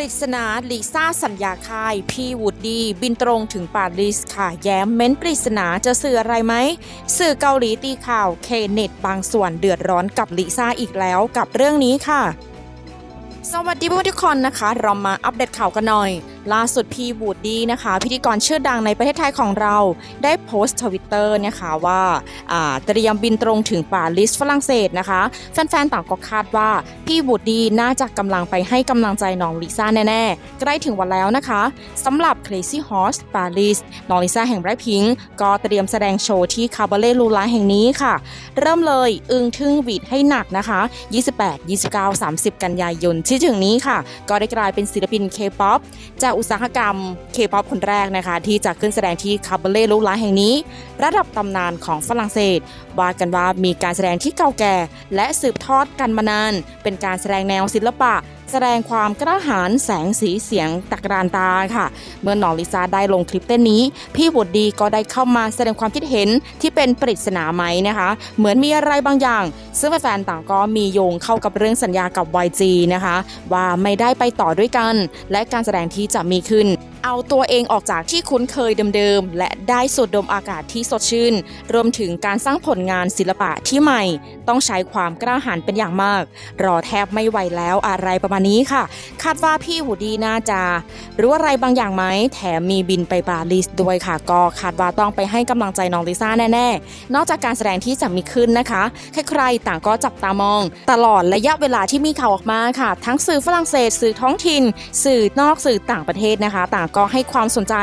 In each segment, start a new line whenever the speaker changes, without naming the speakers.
ริศนาลิซ่าสัญญาค่าย พี่วูดดี้บินตรงถึงปารีสค่ะ แย้มเม้นปริศนาจะสื่ออะไรไหม สื่อเกาหลีตีข่าวเคเน็ตบางส่วนเดือดร้อนกับลิซ่าอีกแล้วกับเรื่องนี้ค่ะ สวัสดีเพื่อนทุกคนนะคะ เรามาอัปเดตข่าวกันหน่อยล่าสุดพี่บูดดี้นะคะ พิธีกรชื่อดังในประเทศไทยของเราได้โพสต์ทวิตเตอร์นะคะว่าอ่าเตรียมบินตรงถึงปารีสฝรั่งเศสนะคะ แฟนๆ ต่างก็คาดว่าพี่บูดดี้น่าจะกำลังไปให้กำลังใจน้องลิซ่าแน่ๆ ใกล้ถึงวันแล้วนะคะสำหรับ Crazy Horse Paris น้องลิซ่าแห่งไบรท์พิงก็เตรียมแสดงโชว์ที่คาบาเล่ลูลาแห่งนี้ค่ะ เริ่มเลยอึงทึ่งวีดให้หนักนะคะ 28 29 30 กันยายนที่ถึงนี้ค่ะ ก็ได้กลายเป็นศิลปิน K-POP จากอุตสาหกรรมเคป๊อปคนแรกนะคะ ที่จะขึ้นแสดงที่คาบาเล่ลูลาแห่งนี้ ระดับตำนานของฝรั่งเศสว่ากันว่ามีการแสดงที่เก่าแก่ และสืบทอดกันมานาน เป็นการแสดงแนวศิลปะ แสดงความกระหายแสงสีเสียงตะกรานตาค่ะ เมื่อน้องลิซ่าได้ลงคลิปเต้นนี้ พี่วูดดีก็ได้เข้ามาแสดงความคิดเห็นที่เป็นปริศนาไหมนะคะ เหมือนมีอะไรบางอย่าง ซึ่งแฟนๆต่างก็มีโยงเข้ากับเรื่องสัญญากับ YG นะคะ ว่าไม่ได้ไปต่อด้วยกัน และการแสดงที่จะมีขึ้น เอาตัวเองออกจากที่คุ้นเคยเดิมๆ และได้สูดดมอากาศที่สดชื่น รวมถึงการสร้างผลงานศิลปะที่ใหม่ ต้องใช้ความกล้าหาญเป็นอย่างมาก รอแทบไม่ไหวแล้วอะไรประมาณนี้ค่ะ คาดว่าพี่วูดีน่าจะรู้อะไรบางอย่างไหม แถมมีบินไปปารีสด้วยค่ะ ก็คาดว่าต้องไปให้กำลังใจน้องลิซ่าแน่ๆ นอกจากการแสดงที่จะมีขึ้นนะคะใครๆต่างก็จับตามอง ตลอดระยะเวลาที่มีข่าวออกมาค่ะ ทั้งสื่อฝรั่งเศส สื่อท้องถิ่น สื่อนอกสื่อต่างประเทศนะคะ ต่างก็ให้ความสนใจ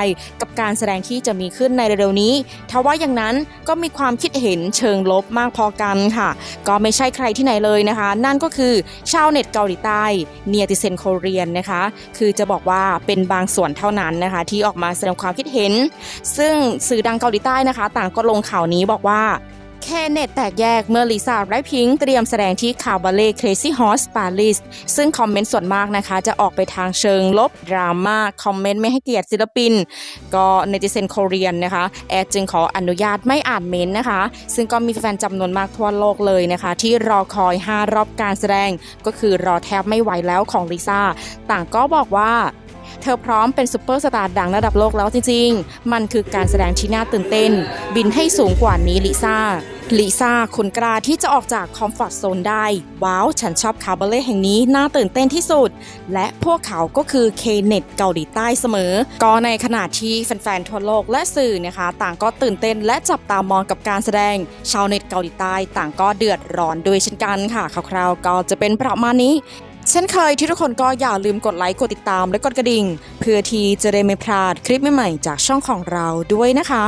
กับการแสดงที่จะมีขึ้นในเร็วๆนี้ทว่าอย่างนั้นก็มีความคิดเห็นเชิงลบมากพอกันค่ะ ก็ไม่ใช่ใครที่ไหนเลยนะคะ นั่นก็คือชาวเน็ตเกาหลีใต้เนียติเซนโคเรียนนะคะ คือจะบอกว่าเป็นบางส่วนเท่านั้นนะคะ ที่ออกมาแสดงความคิดเห็น ซึ่งสื่อดังเกาหลีใต้นะคะ ต่างก็ลงข่าวนี้บอกว่า แค่เน็ตแตกแยกเมื่อลิซ่าไรพิงค์เตรียมแสดงที่คาวบาเล่ Crazy Horse Paris ซึ่งคอมเมนต์ส่วนมากนะคะ จะออกไปทางเชิงลบ ดราม่า คอมเมนต์ไม่ให้เกียรติศิลปิน ก็เนติเซนโคเรียนนะคะ แอดจึงขออนุญาตไม่อ่านเมนต์นะคะ ซึ่งก็มีแฟนจำนวนมากทั่วโลกเลยนะคะ ที่รอคอย 5 รอบการแสดง ก็คือรอแทบไม่ไหวแล้วของลิซ่าต่างก็บอกว่า เธอพร้อมเป็นซูเปอร์สตาร์ดังระดับโลกแล้วจริงๆ มันคือการแสดงที่น่าตื่นเต้น บินให้สูงกว่านี้ลิซ่าลิซ่าคุณกล้าที่จะออกจากคอมฟอร์ทโซนได้ ว้าว ฉันชอบคาบาเล่แห่งนี้ น่าตื่นเต้นที่สุด และพวกเขาก็คือเคเนตเกาหลีใต้เสมอ ก็ในขณะที่แฟนๆทั่วโลกและสื่อนะคะ ต่างก็ตื่นเต้นและจับตามองกับการแสดง ชาวเน็ตเกาหลีใต้ ต่างก็เดือดร้อนด้วยเช่นกันค่ะคร่าวๆก็จะเป็นประมาณนี้ เช่นเคยที่ทุกคนก็อย่าลืมกดไลค์กดติดตามและกดกระดิ่ง เพื่อที่จะได้ไม่พลาดคลิปใหม่ๆจากช่องของเราด้วยนะคะ